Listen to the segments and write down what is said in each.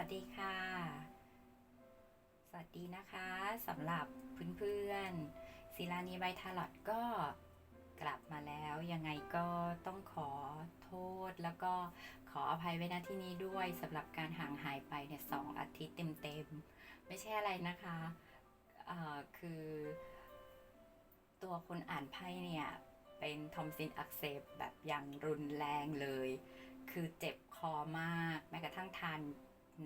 วัสดีค่ะ สวัสดีนะคะสำหรับเพื่อนๆศิลานีใบทาลอดก็กลับมาแล้วยังไงก็ต้องขอโทษแล้วก็ขออภัยไว้ณที่นี้ด้วยสำหรับการห่างหายไปเนี่ยสองอาทิตย์เต็มๆ ไม่ใช่อะไรนะคะเอ่อคือ ตัวคนอ่านไพ่เนี่ยเป็นทอมซินอักเสบแบบอย่างรุนแรงเลย คือเจ็บคอมากแม้กระทั่งทาน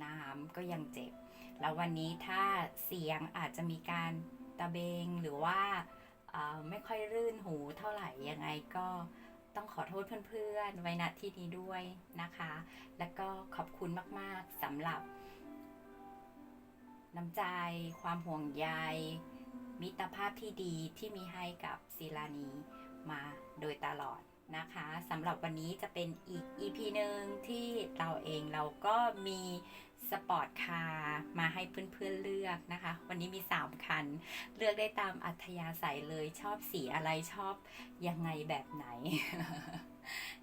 น้ำก็ยังเจ็บ แล้ววันนี้ถ้าเสียงอาจจะมีการตะเบงหรือว่าไม่ค่อยรื่นหูเท่าไหร่ยังไงก็ต้องขอโทษเพื่อนๆ ไว้ณที่นี้ด้วยนะคะ แล้วก็ขอบคุณมากๆสำหรับ น้ำใจ ความห่วงใย มิตรภาพที่ดีที่มีให้กับศิลานีมาโดยตลอดนะคะสำหรับวันนี้จะเป็นอีก EP หนึ่งที่เราเองเราก็มี สปอร์ตคาร์มาให้เพื่อนๆเลือกนะคะ วันนี้มี 3 คัน เลือกได้ตามอัธยาศัยเลยชอบสีอะไรชอบยังไงแบบไหน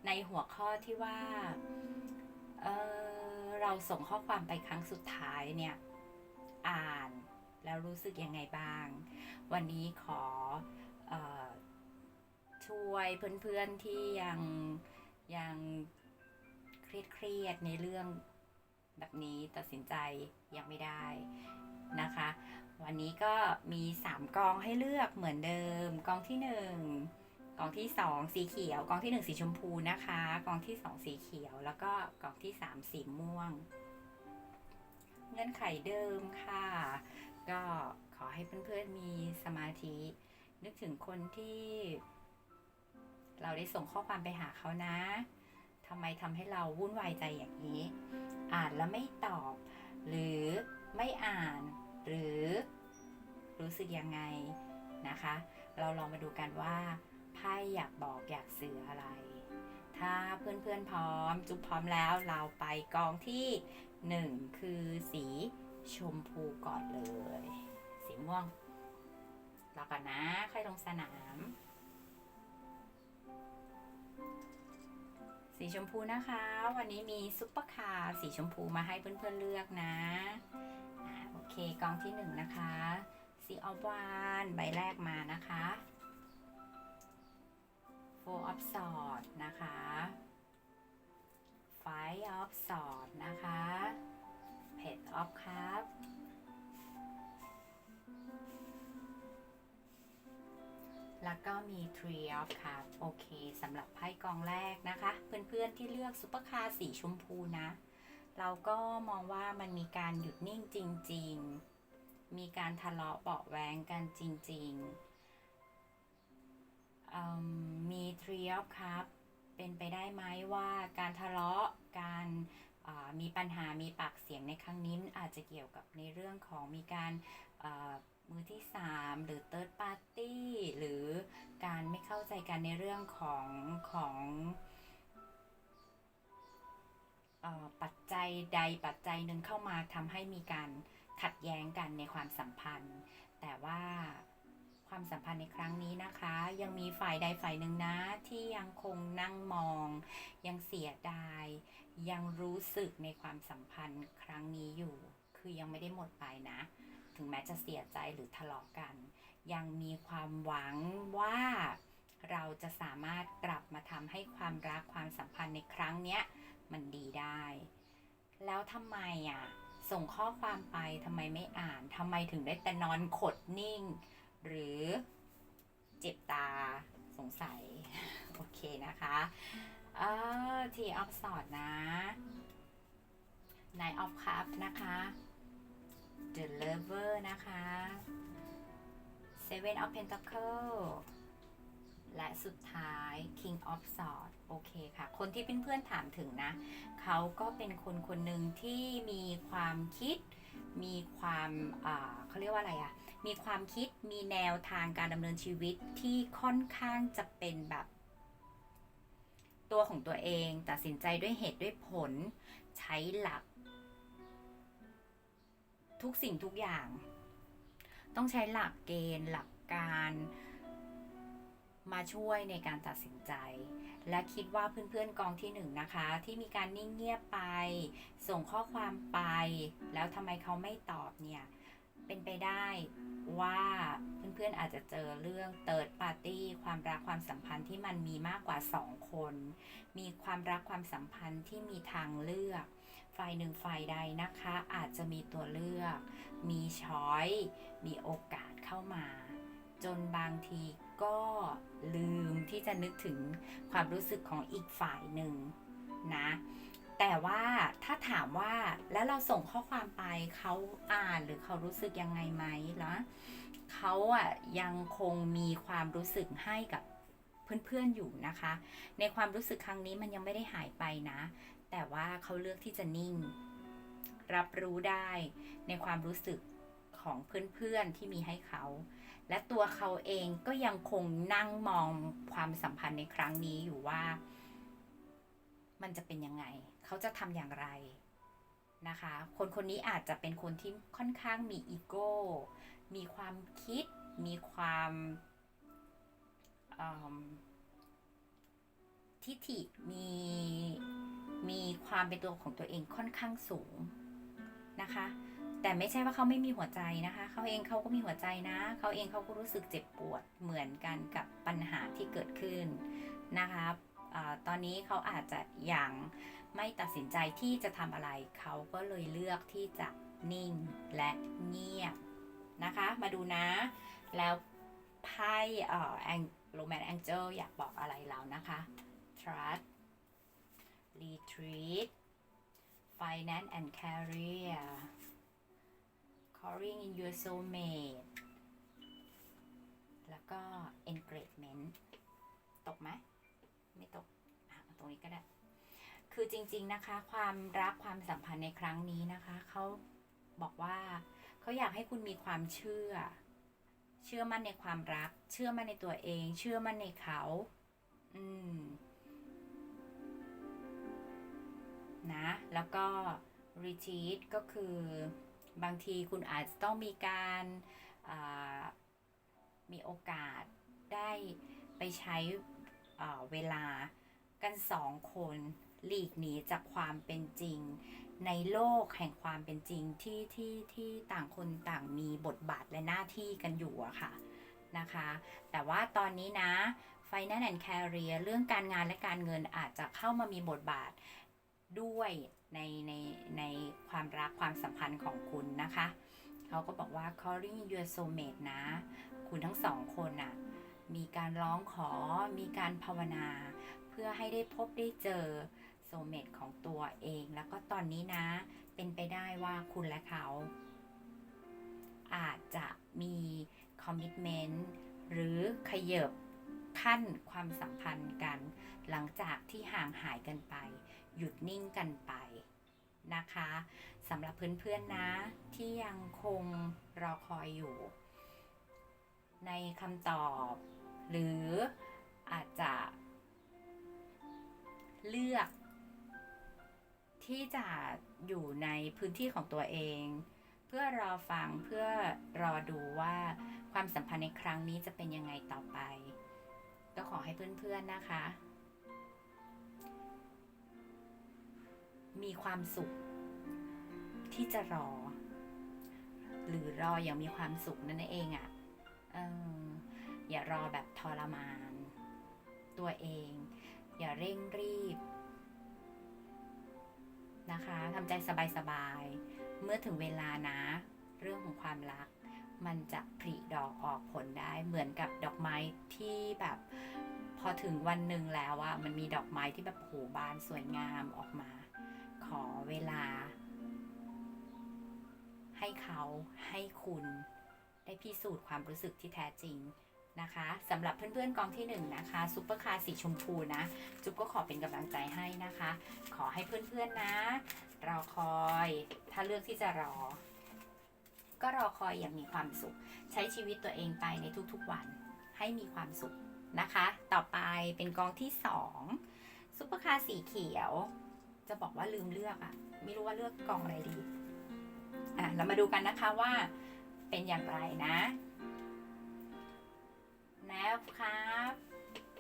ในหัวข้อที่ว่าเเราส่งข้อความไปครั้งสุดท้ายเนี่ย อ่านแล้วรู้สึกยังไงบ้าง วันนี้ขออช่วยเพื่อนๆที่ยังยังเครียดเครียดๆในเรื่อง แบบนี้ตัดสินใจยังไม่ได้นะคะ วันนี้ก็มี 3 กองให้เลือกเหมือนเดิม กองที่ 1 กองที่ 2 สีเขียว กองที่ 1 สีชมพูนะคะ กองที่ 2 สีเขียว แล้วก็กองที่ 3 สีม่วง เงื่อนไขเดิมค่ะ ก็ขอให้เพื่อนๆมีสมาธิ นึกถึงคนที่ เราได้ส่งข้อความไปหาเขานะ ทำไมทำให้เราวุ่นวายใจอย่างนี้ อ่านแล้วไม่ตอบ หรือไม่อ่าน หรือรู้สึกยังไงนะคะ เราลองมาดูกันว่าไพ่อยากบอกอยากสื่ออะไร ถ้าเพื่อนๆพร้อม จุ๊บพร้อมแล้วเราไปกองที่หนึ่งคือสีชมพูก่อนเลย สีม่วงรอก่อนนะ ค่อยลงสนาม สีชมพูนะคะ วันนี้มีซุปเปอร์คาร์สีชมพูมาให้เพื่อนๆเลือกนะโอเคกองที่หนึ่งนะคะ สีออฟวานใบแรกมานะคะ four of swords นะคะ five of swords นะคะ page of cups แล้วก็มี Tree of Cups โอเคสำหรับไพ่กองแรกนะคะ เพื่อนๆที่เลือกซุปเปอร์คาร์สีชมพูนะ เราก็มองว่ามันมีการหยุดนิ่งจริง ๆ มีการทะเลาะเบาะแวงกันจริงๆมี Tree of Cups เป็นไปได้ไหมว่าการทะเลาะการมีปัญหามีปากเสียงในครั้งนี้อาจจะเกี่ยวกับในเรื่องของมีการ มือที่ 3 หรือ third party หรือการไม่เข้าใจกันในเรื่องของของออปัจจัยใดปัจจัยหนึ่งเข้ามาทำให้มีการขัดแย้งกันในความสัมพันธ์ แต่ว่าความสัมพันธ์ในครั้งนี้นะคะ ยังมีฝ่ายใดฝ่ายหนึ่งนะที่ยังคงนั่งมอง ยังเสียดาย ยังรู้สึกในความสัมพันธ์ครั้งนี้อยู่ คือยังไม่ได้หมดไปนะ ถึงแม้จะเสียใจหรือทะเลาะกัน ยังมีความหวังว่าเราจะสามารถกลับมาทำให้ความรักความสัมพันธ์ในครั้งเนี้ยมันดีได้ แล้วทำไมอะส่งข้อความไปทำไมไม่อ่านทำไมถึงได้แต่นอนขดนิ่ง หรือเจ็บตาสงสัย โอเคนะคะเออทีออฟสอดนะนายออฟคัพนะคะ The Lover นะคะ Seven of Pentacle และสุดท้าย King of Swords โอเคค่ะ คนที่เพื่อนๆถามถึงนะ เขาก็เป็นคนคนหนึ่งที่มีความคิด มีความเขาเรียกว่าอะไรอะมีความคิด มีแนวทางการดำเนินชีวิตที่ค่อนข้างจะเป็นแบบตัวของตัวเอง ตัดสินใจด้วยเหตุด้วยผล ใช้หลัก ทุกสิ่งทุกอย่าง ต้องใช้หลักเกณฑ์หลักการมาช่วยในการตัดสินใจ และคิดว่าเพื่อนๆกองที่หนึ่งนะคะ ที่มีการนิ่งเงียบไป ส่งข้อความไป แล้วทำไมเขาไม่ตอบเนี่ย เป็นไปได้ว่าเพื่อนๆอาจจะเจอเรื่อง third party ความรักความสัมพันธ์ที่มันมีมากกว่า 2 คน มีความรักความสัมพันธ์ที่มีทางเลือก ฝ่ายหนึ่งฝ่ายใดนะคะ อาจจะมีตัวเลือก มีช้อย มีโอกาสเข้ามา จนบางทีก็ลืมที่จะนึกถึงความรู้สึกของอีกฝ่ายหนึ่งนะ แต่ว่าถ้าถามว่าแล้วเราส่งข้อความไปเขาอ่านหรือเขารู้สึกยังไงไหมนะเขาอะยังคงมีความรู้สึกให้กับเพื่อนๆอยู่นะคะ ในความรู้สึกครั้งนี้มันยังไม่ได้หายไปนะ แต่ว่าเขาเลือกที่จะนิ่ง รับรู้ได้ในความรู้สึกของเพื่อนๆที่มีให้เขา และตัวเขาเองก็ยังคงนั่งมองความสัมพันธ์ในครั้งนี้อยู่ว่า มันจะเป็นยังไง เขาจะทำอย่างไรนะคะ คนคนนี้อาจจะเป็นคนที่ค่อนข้างมีอีโก้ มีความคิด มีความทิฐิมี มีความเป็นตัวของตัวเองค่อนข้างสูงนะคะ แต่ไม่ใช่ว่าเขาไม่มีหัวใจนะคะ เขาเองเขาก็มีหัวใจนะ เขาเองเขาก็รู้สึกเจ็บปวดเหมือนกันกับปัญหาที่เกิดขึ้นนะคะอตอนนี้เขาอาจจะยังไม่ตัดสินใจที่จะทำอะไร เขาก็เลยเลือกที่จะนิ่งและเงียบนะคะ มาดูนะ แล้วไพ่เอ่อแองโรแมนแองเจิลอยากบอกอะไรเรานะคะ trust retreat finance and career calling in your soulmate แล้วก็ engagement ตกไหม ไม่ตกอะตรงนี้ก็ได้ คือจริง ๆนะคะ ความรักความสัมพันธ์ในครั้งนี้นะคะ เขาบอกว่าเขาอยากให้คุณมีความเชื่อ เชื่อมั่นในความรัก เชื่อมั่นในตัวเอง เชื่อมั่นในเขา อืม นะ แล้วก็ retreat ก็คือบางทีคุณอาจจะต้องมีการามีโอกาสได้ไปใช้เวลากันสองคนหลีกหนีจากความเป็นจริง ในโลกแห่งความเป็นจริงที่ที่ที่ต่างคนต่างมีบทบาทและหน้าที่กันอยู่อะค่ะนะคะ แต่ว่าตอนนี้นะ Finance and Career เรื่องการงานและการเงินอาจจะเข้ามามีบทบาท ด้วยในในในความรักความสัมพันธ์ของคุณนะคะ เขาก็บอกว่า calling your soulmate นะ คุณทั้งสองคนน่ะ มีการร้องขอ มีการภาวนา เพื่อให้ได้พบได้เจอโซเมตของตัวเอง แล้วก็ตอนนี้นะ เป็นไปได้ว่าคุณและเขา อาจจะมีคอมมิ t เมนต์หรือขยบขั้นความสัมพันธ์กัน หลังจากที่ห่างหายกันไป หยุดนิ่งกันไปนะคะสำหรับเพื่อนๆนนะที่ยังคงรอคอยอยู่ ในคำตอบ หรืออาจจะเลือกที่จะอยู่ในพื้นที่ของตัวเอง เพื่อรอฟังเพื่อรอดูว่าความสัมพันธ์ในครั้งนี้จะเป็นยังไงต่อไป ก็ขอให้เพื่อนๆนะคะ มีความสุข ที่จะรอ หรือรออย่างมีความสุขนั่นเองอะ่ะอออย่ารอแบบทรมาน ตัวเอง อย่าเร่งรีบ นะคะทำใจสบายๆ เมื่อถึงเวลานะ เรื่องของความรัก มันจะผลิดอกออกผลได้เหมือนกับดอกไม้ที่แบบพอถึงวันหนึ่งแล้วอะมันมีดอกไม้ที่แบบโหบานสวยงามออกมา ขอเวลา ให้เขาให้คุณ ได้พิสูจน์ความรู้สึกที่แท้จริงนะคะสำหรับเพื่อนๆกองที่หนึ่งนะคะซุปเปอร์คาร์สีชมพูนะ จุ๊บก็ขอเป็นกำลังใจให้นะคะ ขอให้เพื่อนๆนะ รอคอย ถ้าเลือกที่จะรอ ก็รอคอยอย่างมีความสุข ใช้ชีวิตตัวเองไปในทุกๆวัน ให้มีความสุขนะคะ ต่อไปเป็นกองที่สองซุปเปอร์คาร์สีเขียว จะบอกว่าลืมเลือกอะไม่รู้ว่าเลือกกล่องอะไรดีอะเรามาดูกันนะคะว่าเป็นอย่างไรนะแนบครับ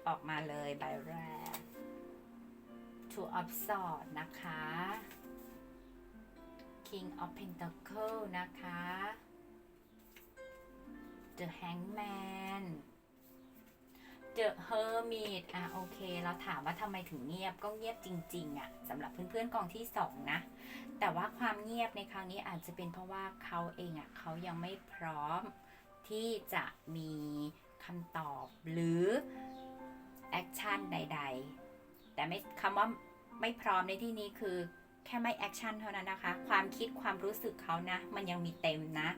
ออกมาเลยใบแรก Two of s o r d นะคะ King of Pentacle นะคะ The Hangman The Hermit อะโอเค เราถามว่าทำไมถึงเงียบก็เงียบจริง ๆอะสำหรับเพื่อนๆกองที่สองนะ แต่ว่าความเงียบในครั้งนี้อาจจะเป็นเพราะว่าเขาเองอะเขายังไม่พร้อมที่จะมีคำตอบหรือแอคชั่นใด ๆ แต่ไม่คำว่าไม่พร้อมในที่นี้คือแค่ไม่แอคชั่นเท่านั้นนะคะ ความคิดความรู้สึกเขานะ มันยังมีเต็มนะ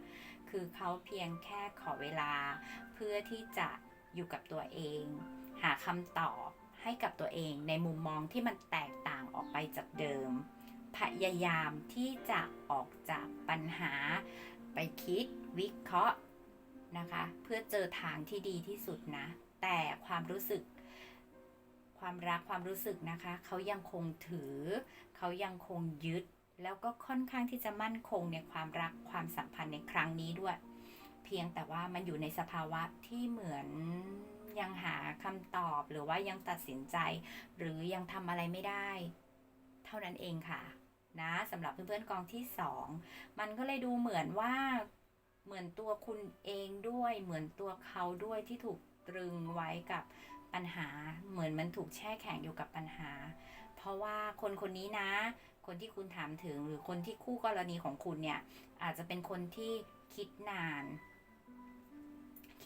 คือเขาเพียงแค่ขอเวลาเพื่อที่จะ อยู่กับตัวเอง หาคำตอบให้กับตัวเองในมุมมองที่มันแตกต่างออกไปจากเดิม พยายามที่จะออกจากปัญหา ไปคิดวิเคราะห์นะคะ เพื่อเจอทางที่ดีที่สุดนะ แต่ความรู้สึกความรักความรู้สึกนะคะ เขายังคงถือ เขายังคงยึด แล้วก็ค่อนข้างที่จะมั่นคงในความรักความสัมพันธ์ในครั้งนี้ด้วย เพียงแต่ว่ามันอยู่ในสภาวะที่เหมือนยังหาคำตอบหรือว่ายังตัดสินใจ หรือยังทำอะไรไม่ได้ เท่านั้นเองค่ะ นะสำหรับเพื่อนๆกองที่สองมันก็เลยดูเหมือนว่าเหมือนตัวคุณเองด้วย เหมือนตัวเขาด้วยที่ถูกตรึงไว้กับปัญหา เหมือนมันถูกแช่แข็งอยู่กับปัญหา เพราะว่าคนคนนี้นะ คนที่คุณถามถึงหรือคนที่คู่กรณีของคุณเนี่ย อาจจะเป็นคนที่คิดนาน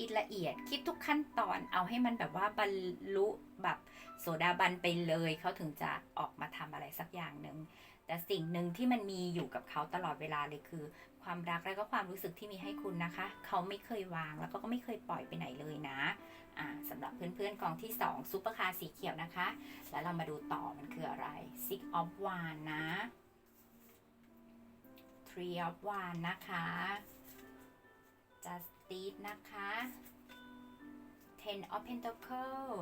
คิดละเอียด คิดทุกขั้นตอนเอาให้มันแบบว่าบรรลุแบบโสดาบันไปเลยเขาถึงจะออกมาทำอะไรสักอย่างหนึ่งแต่สิ่งหนึ่งที่มันมีอยู่กับเขาตลอดเวลาเลยคือ ความรักและก็ความรู้สึกที่มีให้คุณนะคะ เขาไม่เคยวางแล้วก็ไม่เคยปล่อยไปไหนเลยนะสำหรับเพื่อนๆกองที่2ซุปเปอร์คาร์สีเขียวนะคะ แล้วเรามาดูต่อมันคืออะไร Six of Wands นะ Three of Wands นะคะ Justice นะคะ Ten of Pentacle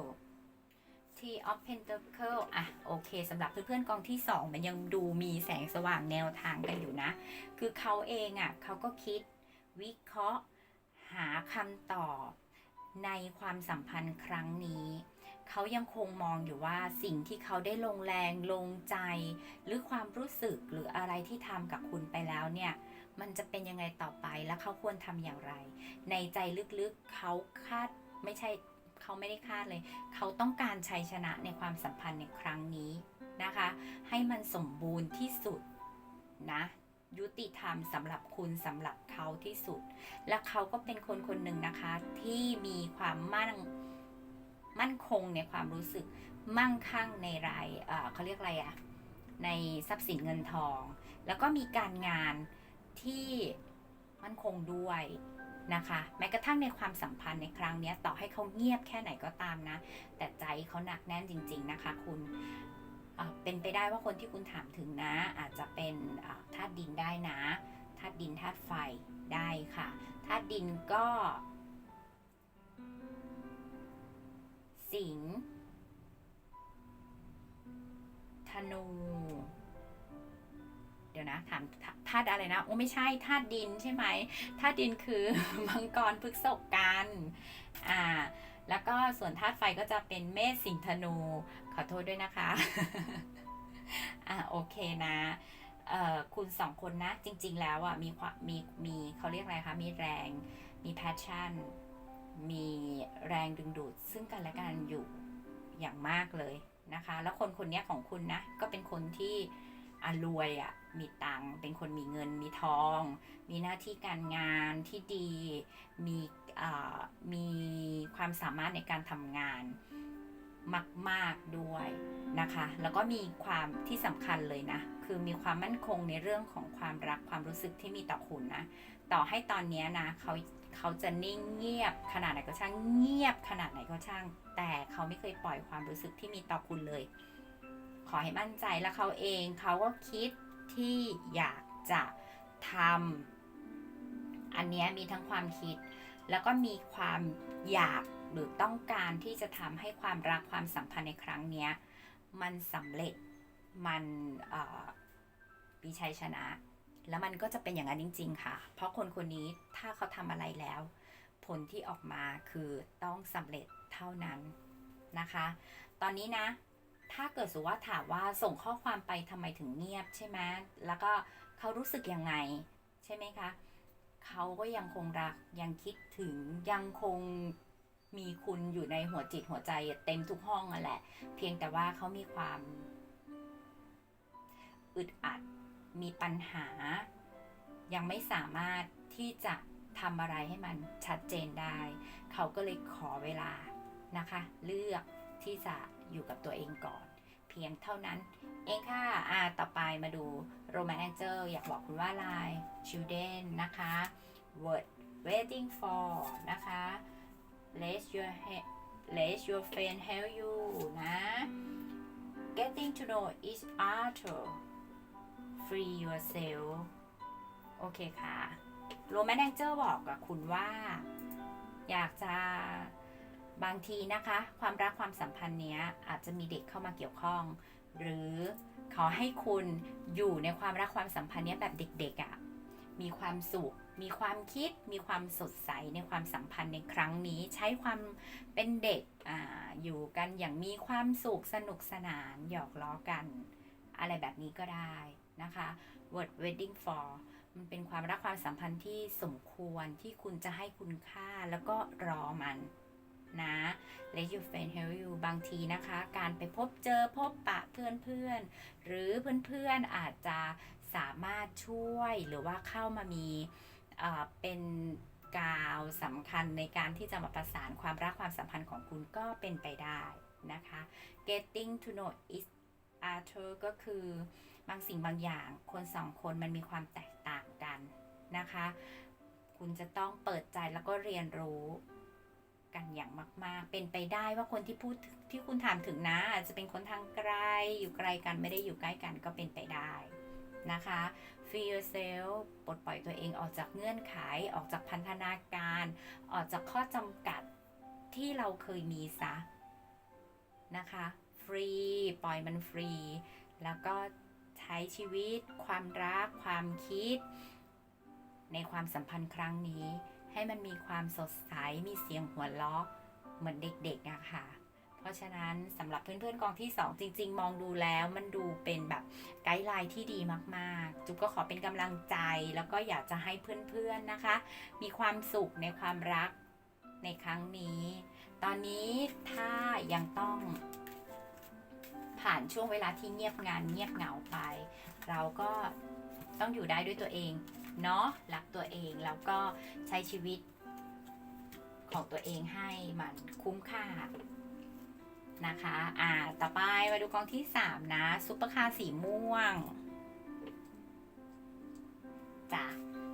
T of Pentacle อะ โอเคสำหรับเพื่อนๆกองที่ 2 มันยังดูมีแสงสว่างแนวทางกันอยู่นะ คือเขาเองอะเขาก็คิดวิเคราะห์หาคำตอบในความสัมพันธ์ครั้งนี้ เขายังคงมองอยู่ว่าสิ่งที่เขาได้ลงแรงลงใจ หรือความรู้สึกหรืออะไรที่ทำกับคุณไปแล้วเนี่ย มันจะเป็นยังไงต่อไปและเขาควรทำอย่างไร ในใจลึกๆเขาคาดไม่ใช่เขาไม่ได้คาดเลย เขาต้องการชัยชนะในความสัมพันธ์ในครั้งนี้นะคะ ให้มันสมบูรณ์ที่สุดนะยุติธรรมสำหรับคุณสำหรับเขาที่สุด และเขาก็เป็นคนคนหนึ่งนะคะ ที่มีความมั่นมั่นคงในความรู้สึกมั่งคั่งในรายเเขาเรียกอะไรอะในทรัพย์สินเงินทอง แล้วก็มีการงาน ที่มั่นคงด้วยนะคะแม้กระทั่งในความสัมพันธ์ในครั้งนี้ต่อให้เขาเงียบแค่ไหนก็ตามนะ แต่ใจเขาหนักแน่นจริง ๆ นะคะ คุณเป็นไปได้ว่าคนที่คุณถามถึงนะ อาจจะเป็นธาตุดินได้นะธาตุดินธาตุไฟได้ค่ะธาตุดินก็ สิงห์ธนู ดี๋ยวนะถามธาตุอะไรนะโอ้ไม่ใช่ธาตุดินใช่ไหมธาตุดินคือมังกรพฤกษกันอ่าแล้วก็ส่วนธาตุไฟก็จะเป็นเมษสิงห์ธนู ขอโทษด้วยนะคะอ่าโอเคนะเอ่อคุณสองคนนะจริง ๆ แล้วอะมีความมีมีเขาเรียกอะไรคะมีแรงมีแพชชั่น มีแรงดึงดูด ซึ่งกันและกันอยู่อย่างมากเลยนะคะ แล้วคนคนนี้ของคุณนะ ก็เป็นคนที่อรวยอะ่ะ มีตังเป็นคนมีเงินมีทอง มีหน้าที่การงานที่ดี มีอ่ามีความสามารถในการทำงานมาก ๆ ด้วยนะคะ แล้วก็มีความที่สำคัญเลยนะ คือมีความมั่นคงในเรื่องของความรักความรู้สึกที่มีต่อคุณนะ ต่อให้ตอนนี้นะเขาเขาจะนิ่งเงียบขนาดไหนก็ช่างเงียบขนาดไหนก็ช่าง แต่เขาไม่เคยปล่อยความรู้สึกที่มีต่อคุณเลย ขอให้มั่นใจแล้วเขาเองเขาก็คิด ที่อยากจะทำอันเนี้ยมีทั้งความคิด แล้วก็มีความอยากหรือต้องการที่จะทำให้ความรักความสัมพันธ์ในครั้งนี้มันสำเร็จมันอ่อมีชัยชนะ แล้วมันก็จะเป็นอย่างนั้นจริง ๆ ค่ะ เพราะคนคนนี้ถ้าเขาทำอะไรแล้ว ผลที่ออกมาคือต้องสำเร็จเท่านั้นนะคะ ตอนนี้นะ ถ้าเกิดสมมติว่าถามว่าส่งข้อความไปทำไมถึงเงียบใช่ไหมแล้วก็เขารู้สึกยังไงใช่ไหมคะเขาก็ยังคงรักยังคิดถึงยังคงมีคุณอยู่ในหัวจิตหัวใจเต็มทุกห้องอะแหละ เพียงแต่ว่าเขามีความอึดอัดมีปัญหา ยังไม่สามารถที่จะทำอะไรให้มันชัดเจนได้ เขาก็เลยขอเวลานะคะ เลือกที่จะ อยู่กับตัวเองก่อน เพียงเท่านั้น เองค่ะอ่าต่อไปมาดูโรแมนเจอร์อยากบอกคุณว่าอะไร children นะคะ word waiting for นะคะ let your he- let your friend help you นะ getting to know each other free yourself โอเคค่ะ โรแมนเจอร์บอกกับคุณว่า อยากจะ บางทีนะคะ ความรักความสัมพันธ์เนี้ยอาจจะมีเด็กเข้ามาเกี่ยวข้อง หรือขอให้คุณอยู่ในความรักความสัมพันธ์เนี้ยแบบเด็กๆอะ่ะมีความสุข มีความคิด มีความสดใสในความสัมพันธ์ในครั้งนี้ ใช้ความเป็นเด็กอ่าอยู่กันอย่างมีความสุข สนุกสนาน หยอกล้อกัน อะไรแบบนี้ก็ได้นะคะ word wedding for มันเป็นความรักความสัมพันธ์ที่สมควรที่คุณจะให้คุณค่าแล้วก็รอมัน นะ let your friend help you บางทีนะคะ การไปพบเจอพบปะเพื่อนเพื่อนๆหรือเพื่อนๆอาจจะสามารถช่วยหรือว่าเข้ามามีเอ่อเป็นกาวสำคัญในการที่จะมาประสานความรักความสัมพันธ์ของคุณก็เป็นไปได้นะคะ getting to know each other ก็คือบางสิ่งบางอย่างคนสองคนมันมีความแตกต่างกันนะคะ คุณจะต้องเปิดใจแล้วก็เรียนรู้ กันอย่างมาก ๆ เป็นไปได้ว่าคนที่พูดที่คุณถามถึงนะ อาจจะเป็นคนทางไกล อยู่ไกลกันไม่ได้อยู่ใกล้กันก็เป็นไปได้นะคะ feel yourself ปลดปล่อยตัวเองออกจากเงื่อนไข ออกจากพันธนาการ ออกจากข้อจำกัดที่เราเคยมีซะนะคะ ฟรี ปล่อยมันฟรี แล้วก็ใช้ชีวิต ความรัก ความคิด ในความสัมพันธ์ครั้งนี้ ให้มันมีความสดใส มีเสียงหัวเราะเหมือนเด็กๆอะคะเพราะฉะนั้นสำหรับเพื่อนๆกองที่ 2 จริง ๆ มองดูแล้วมันดูเป็นแบบไกด์ไลน์ที่ดีมากๆ จุ๊บก็ขอเป็นกำลังใจ แล้วก็อยากจะให้เพื่อนๆนะคะ มีความสุขในความรักในครั้งนี้ ตอนนี้ถ้ายังต้องผ่านช่วงเวลาที่เงียบงานเงียบเหงาไป เราก็ต้องอยู่ได้ด้วยตัวเอง เนาะรักตัวเองแล้วก็ใช้ชีวิตของตัวเองให้มันคุ้มค่านะคะ อ่า ต่อไปมาดูกองที่ 3 นะ ซุปเปอร์คาร์สีม่วงจ้ะ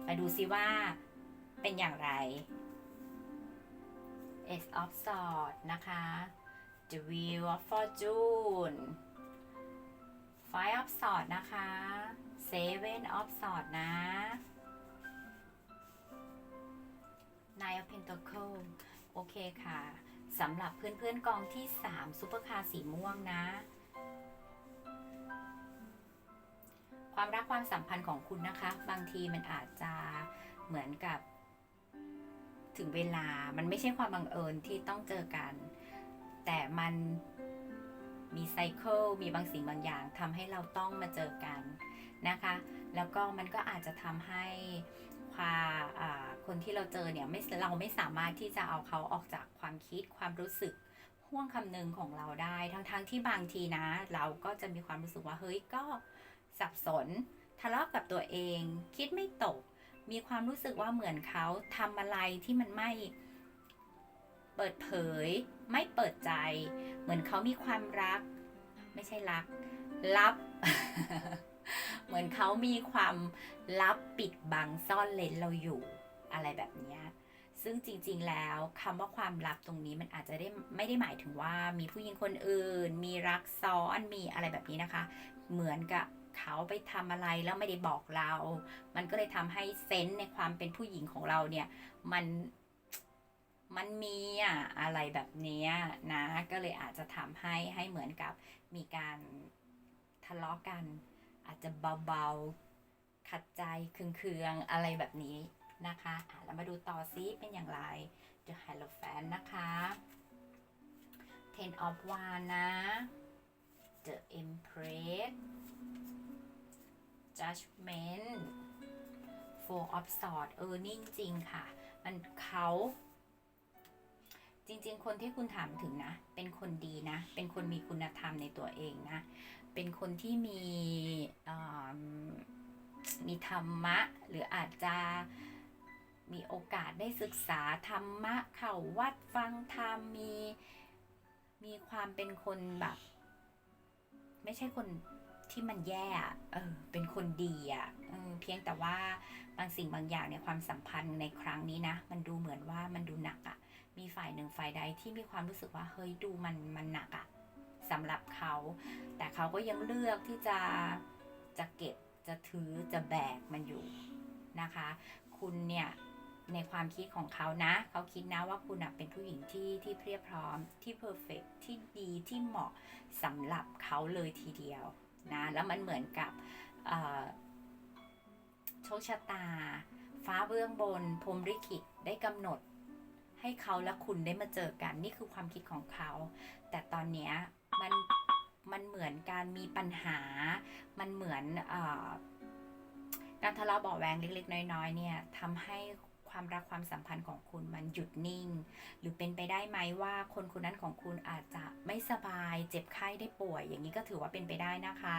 มาดูซิว่าเป็นอย่างไร Ace of Swords นะคะ The Wheel of Fortune Five of Swords นะคะ Seven of Swords นะ Nine of Pentacles โอเคค่ะสำหรับเพื่อนๆกองที่ 3 ซุปเปอร์คาร์สีม่วงนะ ความรักความสัมพันธ์ของคุณนะคะ บางทีมันอาจจะเหมือนกับ ถึงเวลามันไม่ใช่ความบังเอิญที่ต้องเจอกัน แต่มัน มีไซเคิลมีบางสิ่งบางอย่างทำให้เราต้องมาเจอกันนะคะ แล้วก็มันก็อาจจะทำให้ความคนที่เราเจอเนี่ยไม่เราไม่สามารถที่จะเอาเขาออกจากความคิดความรู้สึกห่วงคำนึงของเราได้ ทั้งๆทที่บางทีนะ เราก็จะมีความรู้สึกว่าเฮ้ยก็สับสนทะเลาะกับตัวเอง คิดไม่ตก มีความรู้สึกว่าเหมือนเขาทำอะไรที่มันไม่ เปิดเผย ไม่เปิดใจ เหมือนเขามีความรัก ไม่ใช่รัก ลับ เหมือนเขามีความลับปิดบังซ่อนเลนเราอยู่อะไรแบบนี้ซึ่งจริงๆ แล้วคำว่าความลับตรงนี้มันอาจจะได้ไม่ได้หมายถึงว่ามีผู้หญิงคนอื่น มีรักซ้อนมีอะไรแบบนี้นะคะ เหมือนกับเขาไปทำอะไรแล้วไม่ได้บอกเรา มันก็เลยทำให้เซนส์ในความเป็นผู้หญิงของเราเนี่ย มัน มันมีอะอะไรแบบนี้นะ ก็เลยอาจจะทำให้ให้เหมือนกับมีการทะเลาะกัน อาจจะเบาๆ ขัดใจเคืองๆ อะไรแบบนี้นะคะอะแล้วมาดูต่อซิเป็นอย่างไร The Hierophant นะคะ ten of w a n นะ the empress judgment four of swords เออ นิ่งจริงค่ะ มันเขา จริง ๆ คนที่คุณถามถึงนะ เป็นคนดีนะ เป็นคนมีคุณธรรมในตัวเองนะ เป็นคนที่มีมีธรรมะ หรืออาจจะมีโอกาสได้ศึกษาธรรมะ เข้าวัดฟังธรรมมีมีความเป็นคนแบบ ไม่ใช่คนที่มันแย่อะเออเป็นคนดีอะ่ะเออเพียงแต่ว่าบางสิ่งบางอย่างในความสัมพันธ์ในครั้งนี้นะ มันดูเหมือนว่ามันดูหนักอะ่ะ มีฝ่ายหนึ่งฝ่ายใดที่มีความรู้สึกว่าเฮ้ยดูมันมันหนักอะสำหรับเขา แต่เขาก็ยังเลือกที่จะจะเก็บจะถือจะแบกมันอยู่นะคะ คุณเนี่ยในความคิดของเขานะ เขาคิดนะว่าคุณน่ะเป็นผู้หญิงที่ที่เพียบพร้อมที่เพอร์เฟกที่ดีที่เหมาะสำหรับเขาเลยทีเดียวนะแล้วมันเหมือนกับโชคชะตา ฟ้าเบื้องบนพรมลิขิตได้กำหนด ให้เขาและคุณได้มาเจอกัน นี่คือความคิดของเขา แต่ตอนเนี้ยมันมันเหมือนการมีปัญหา มันเหมือนอการทะเลาะเบาะแวงเล็ก ๆ น้อยๆเนี่ยทำให้ความรักความสัมพันธ์ของคุณมันหยุดนิ่ง หรือเป็นไปได้ไหมว่าคนคนนั้นของคุณอาจจะไม่สบาย เจ็บไข้ได้ป่วย อย่างนี้ก็ถือว่าเป็นไปได้นะคะ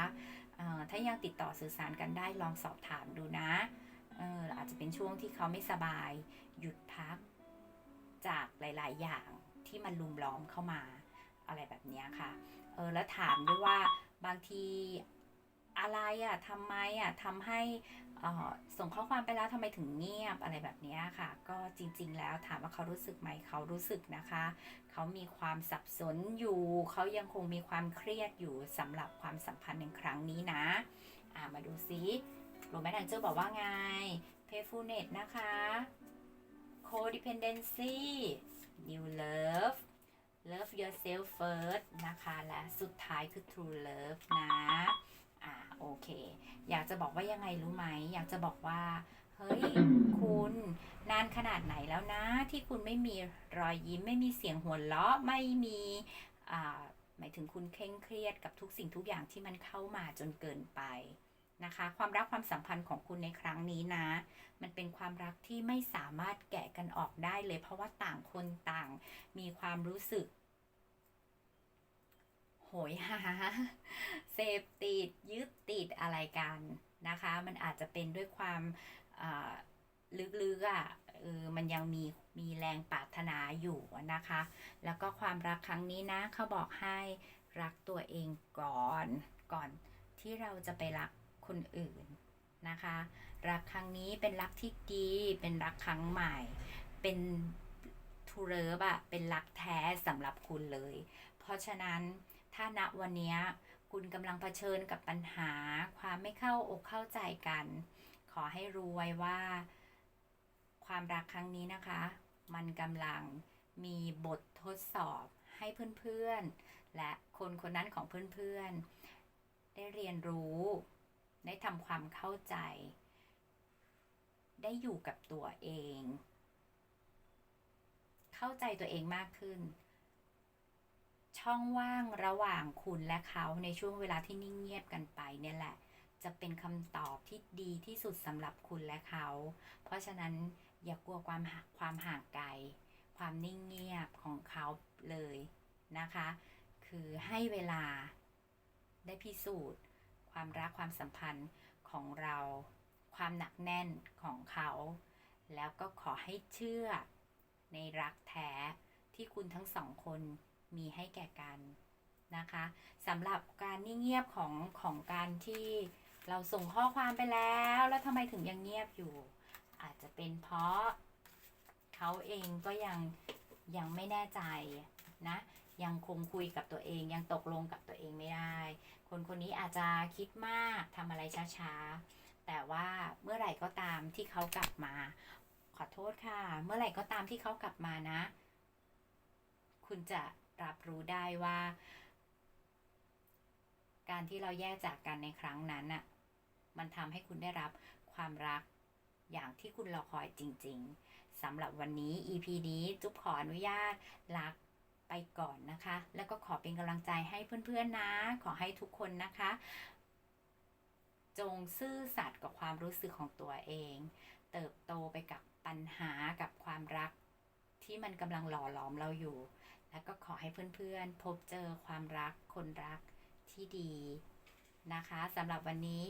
ถ้ายังติดต่อสื่อสารกันได้ลองสอบถามดูนะอออาจจะเป็นช่วงที่เขาไม่สบาย หยุดพัก จากหลาย ๆ อย่างที่มันลุมล้อมเข้ามาอะไรแบบนี้ค่ะ เออแล้วถามด้วยว่าบางทีอะไรอะ่ะทำไมอะ่ะทำให้อ่อส่งข้อความไปแล้วทำไมถึงเงียบอะไรแบบนี้ค่ะ ก็จริง ๆ แล้วถามว่าเขารู้สึกไหมเขารู้สึกนะคะ เขามีความสับสนอยู่ เขายังคงมีความเครียดอยู่สำหรับความสัมพันธ์ในครั้งนี้นะอ่ามาดูซิโรแมนต์เจอร์บอกว่าไง playfulness นะคะ codependency new love love yourself first นะคะ และสุดท้ายคือ true love นะอ่าโอเค อยากจะบอกว่ายังไงรู้ไหม อยากจะบอกว่า เฮ้ย คุณนานขนาดไหนแล้วนะ ที่คุณไม่มีรอยยิ้ม ไม่มีเสียงหัวเราะไม่มีอ่าหมายถึงคุณเคร่งเครียดกับทุกสิ่งทุกอย่างที่มันเข้ามาจนเกินไป นะคะ ความรักความสัมพันธ์ของคุณในครั้งนี้นะ มันเป็นความรักที่ไม่สามารถแกะกันออกได้เลย เพราะว่าต่างคนต่างมีความรู้สึก โหยหาเสพติดยึดติดอะไรกันนะคะ มันอาจจะเป็นด้วยความลึกๆอะเออมันยังมีมีแรงปรารถนาอยู่นะคะ แล้วก็ความรักครั้งนี้นะเขาบอกให้รักตัวเองก่อนก่อนที่เราจะไปรัก คนอื่นนะคะ รักครั้งนี้เป็นรักที่ดี เป็นรักครั้งใหม่ เป็นทูเริบอะเป็นรักแท้สำหรับคุณเลย เพราะฉะนั้นถ้าณวันนี้คุณกำลังเผชิญกับปัญหา ความไม่เข้าอกเข้าใจกัน ขอให้รู้ไว้ว่า ความรักครั้งนี้นะคะ มันกำลังมีบททดสอบให้เพื่อนๆ และคนคนนั้นของเพื่อนๆ ได้เรียนรู้ ได้ทำความเข้าใจ ได้อยู่กับตัวเอง เข้าใจตัวเองมากขึ้น ช่องว่างระหว่างคุณและเขาในช่วงเวลาที่นิ่งเงียบกันไปเนี่ยแหละ จะเป็นคำตอบที่ดีที่สุดสำหรับคุณและเขา เพราะฉะนั้นอย่ากลัวความความห่างไกล ความนิ่งเงียบของเขาเลยนะคะ คือให้เวลาได้พิสูจน์ ความรักความสัมพันธ์ของเรา ความหนักแน่นของเขา แล้วก็ขอให้เชื่อในรักแท้ที่คุณทั้งสองคนมีให้แก่กันนะคะสำหรับการนิ่งเงียบของของการที่เราส่งข้อความไปแล้ว แล้วทำไมถึงยังเงียบอยู่ อาจจะเป็นเพราะเขาเองก็ยังยังไม่แน่ใจนะยังคงคุยกับตัวเองยังตกลงกับตัวเองไม่ได้ คนคนนี้อาจจะคิดมากทำอะไรช้าๆ แต่ว่าเมื่อไหร่ก็ตามที่เขากลับมา ขอโทษค่ะ เมื่อไหร่ก็ตามที่เขากลับมานะ คุณจะรับรู้ได้ว่า การที่เราแยกจากกันในครั้งนั้นน่ะ มันทำให้คุณได้รับความรักอย่างที่คุณรอคอยจริง ๆสำหรับวันนี้ EP นี้จุ๊บขออนุญาตรัก ไปก่อนนะคะ แล้วก็ขอเป็นกำลังใจให้เพื่อนๆนะ ขอให้ทุกคนนะคะ จงซื่อสัตย์กับความรู้สึกของตัวเอง เติบโตไปกับปัญหากับความรักที่มันกำลังหล่อหลอมเราอยู่ แล้วก็ขอให้เพื่อนๆ พบเจอความรักคนรักที่ดีนะคะสำหรับวันนี้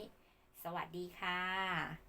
สวัสดีค่ะ